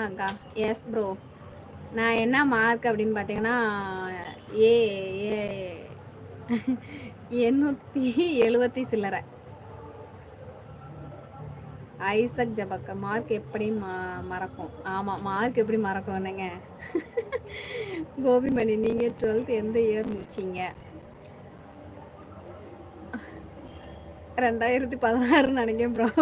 அக்கா S bro நான் என்ன மார்க் அப்படின்னு பார்த்தீங்கன்னா ஏ ஏ எண்ணூற்றி எழுபத்தி சில்லறை. ஐசக் ஜபக்க மார்க் எப்படி ம மறக்கும்? ஆமாம் மார்க் எப்படி மறக்கும் என்னங்க? கோபிமணி நீங்கள் டுவெல்த் எந்த இயர் முடிச்சிங்க? ரெண்டாயிரத்தி பதினாறுன்னு நினைக்கிறேன் bro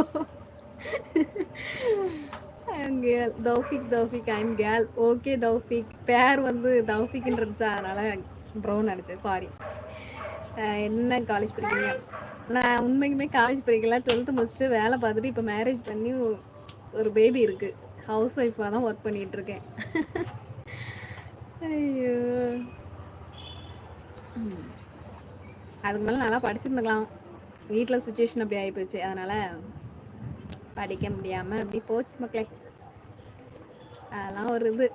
girl Taufiq Taufiq I'm girl okay Taufiq. பேர் வந்து தௌஃபிக்ன்றதுச்சா அதனால் ப்ரௌன் நினச்சேன். சாரி என்ன காலேஜ் படிக்கிறீங்க? நான் உண்மைக்குமே காலேஜ் படிக்கல. டுவெல்த்து முடிச்சுட்டு வேலை பார்த்துட்டு இப்போ மேரேஜ் பண்ணி ஒரு பேபி இருக்குது ஹவுஸ் ஒய்ஃபாக தான் ஒர்க் பண்ணிகிட்ருக்கேன் ஐயோ. அதுக்கு மேலே நல்லா படிச்சிருந்துக்கலாம். வீட்டில் சுச்சுவேஷன் அப்படி ஆகிப்போச்சு அதனால் படிக்க முடியாமல் அப்படி போச்சு மக்களே. அதெல்லாம் ஒரு இது.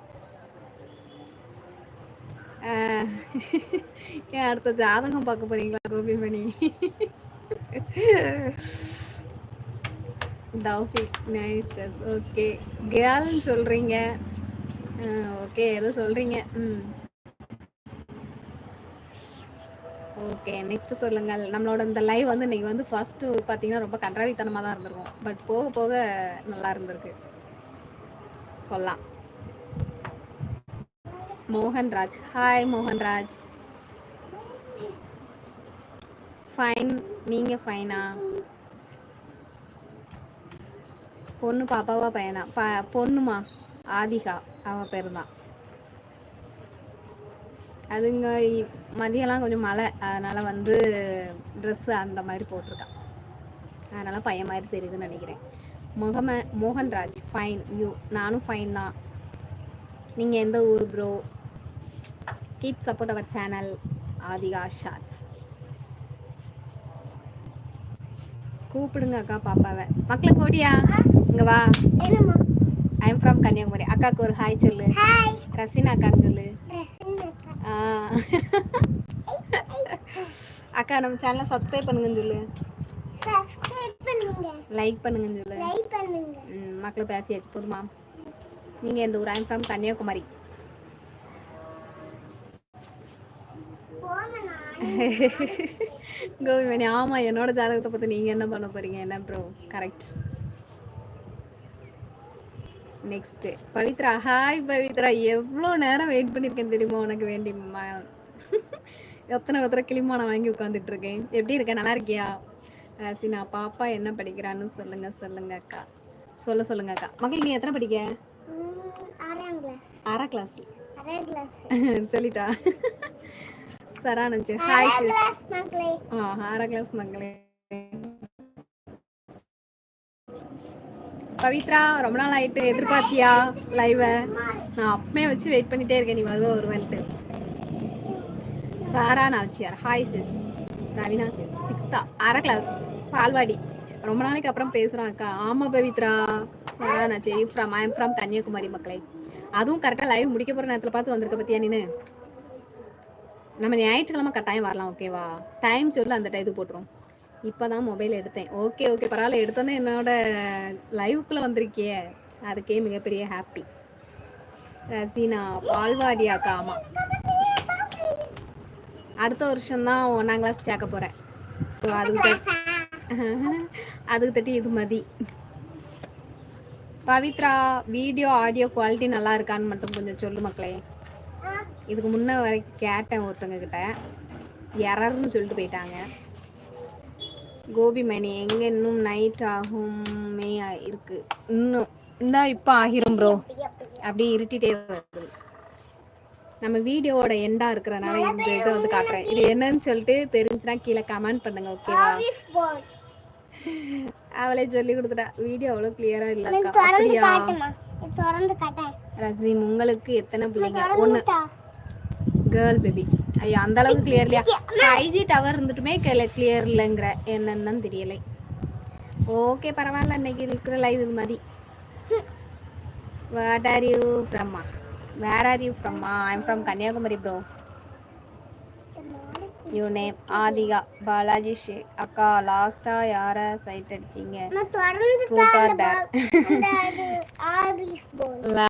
ஏன் அடுத்த ஜாதகம் பார்க்க போறீங்களா கோபிமணி? தௌஃபிக் நைஸ் ஓகே கேர்ள்னு சொல்கிறீங்க ஓகே ஏதோ சொல்கிறீங்க ம். ஓகே நெக்ஸ்ட் சொல்லுங்கள். நம்மளோட இந்த லைவ் வந்து இன்னைக்கு வந்து ஃபர்ஸ்ட் பார்த்தீங்கன்னா ரொம்ப கன்றாவித்தனமாக தான் இருந்திருக்கும். பட் போக போக நல்லா இருந்திருக்கு. சொல்லலாம் மோகன்ராஜ். ஹாய் மோகன்ராஜ். ஃபைன் நீங்கள் ஃபைனா பொண்ணு பாப்பாவா பையனா? ப பொண்ணுமா? ஆதிகா. அவன் பேர் தான் அதுங்க மதியம்லாம் கொஞ்சம் மழை. அதனால் வந்து ட்ரெஸ்ஸு அந்த மாதிரி போட்டிருக்கான் அதனால் பையன் மாதிரி தெரியுதுன்னு நினைக்கிறேன். முகம மோகன்ராஜ் ஃபைன் யூ நானும் ஃபைன் தான். நீங்கள் எந்த ஊர் bro keep support our channel Aadhika shorts கூப்பிடுங்க அக்கா பாப்பாவை. மக்களை கோடியா இங்க வா. I am from Kanyakumari. அக்காக்கு ஒரு ஹாய் சொல்லு. ரசினா அக்காக்கு சொல்லு. அக்கா. நம்ம சேனலை சப்ஸ்கிரைப் பண்ணுங்கன்னு சொல்லு. லைக் பண்ணுங்கன்னு சொல்லு. மக்களை பேசியாச்சு போதுமா? நீங்கள் எந்த ஊர்? I am from Kanyakumari Kovimani ஆமாம் என்னோட ஜாதகத்தை பற்றி நீங்கள் என்ன பண்ண போகிறீங்க என்ன bro correct next Pavithra hi Pavithra. எவ்வளோ நேரம் வெயிட் பண்ணியிருக்கேன் தெரியுமா? உனக்கு வேண்டியம்மா எத்தனை எத்தனை கிளிமா நான் வாங்கி உட்காந்துட்டு இருக்கேன். எப்படி இருக்கேன் நல்லா இருக்கியா? ராசினா பாப்பா என்ன படிக்கிறான்னு சொல்லுங்க சொல்லுங்க அக்கா. சொல்ல சொல்லுங்க அக்கா. மக்கள் நீ எத்தனை படிக்க? ஆறாம் கிளாஸ் சொல்லிட்டா. சரானஞ்சு ஹாய் சிஸ் ஆ ஆறாம் கிளாஸ் மக்களே பவித்ரா ரொம்ப நாள் ஆயிட்டு எதிர்பார்த்தியா லைவ நான் அப்பமே வச்சு வெயிட் பண்ணிட்டே இருக்கேன் நீ வருவ வருவன்ட்டு. Sara Nachiyar hi sis Raveena sis சிக்ஸ்தா அரை கிளாஸ் பால்வாடி. ரொம்ப நாளைக்கு அப்புறம் பேசுகிறான் அக்கா. ஆமாம் பவித்ரா. நான் Jai from I am from Kanyakumari மக்களை. அதுவும் கரெக்டாக லைவ் முடிக்க போகிற நேரத்தில் பார்த்து வந்திருக்க பற்றியா நீனு? நம்ம ஞாயிற்றுக்கிழமை கட்டாயம் வரலாம் ஓகேவா டைம் சொல்லு அந்த டைத்துக்கு போட்டுரும். இப்போ தான் மொபைல் எடுத்தேன். ஓகே ஓகே பரவாயில்ல. எடுத்தோன்னே என்னோட லைவுக்குள்ளே வந்திருக்கிய. அதுக்கே மிகப்பெரிய ஹாப்பி ரசீனா பால்வாடியாக்கா ஆமாம் அடுத்த வருஷம் தான் ஒன்றாம் கிளாஸ் சேர்க்க போகிறேன் ஸோ அதுக்கு அதுக்கு தட்டி இது மதி. பவித்ரா வீடியோ ஆடியோ குவாலிட்டி நல்லா இருக்கான்னு மட்டும் கொஞ்சம் சொல்லு மக்களே. இதுக்கு முன்ன வரைக்கும் கேட்டேன் ஒருத்தவங்க கிட்ட எரர்னு சொல்லிட்டு போயிட்டாங்க. கோபி மணி எங்கே இன்னும் நைட் ஆகுமே இருக்கு. இன்னும் இந்தா இப்போ ஆகிரும் ப்ரோ அப்படியே இருட்டிட்டே வருது. நம்ம வீடியோவோட எண்டா இருக்கிறனால இந்த இதை வந்து காட்டுறேன். இது என்னன்னு சொல்லிட்டு தெரிஞ்சுன்னா கீழே கமெண்ட் பண்ணுங்க ஓகேவா அவளே சொல்லி கொடுத்துட்டா வீடியோ அவ்வளோ கிளியரா இல்லக்கா அப்படியா ரசீம் உங்களுக்கு எத்தனை பிள்ளைங்க ஒன்று கேர்ள் பேபி ஐயோ அந்த அளவுக்கு கிளியர் இல்லையா ஃபைவ் ஜி டவர் இருந்துட்டுமே கிளியர் இல்லைங்கிற என்னன்னு தெரியலை ஓகே பரவாயில்ல இன்னைக்கு இருக்கிற லைவ் இது மாதிரி வாட் ஆர் யூ ஃப்ரம்மா where are you ஃப்ரம்மா I'm from Kanyakumari bro you name Aadhika Balaji ஷே அக்கா லாஸ்டா யார சைட் அடிச்சீங்க?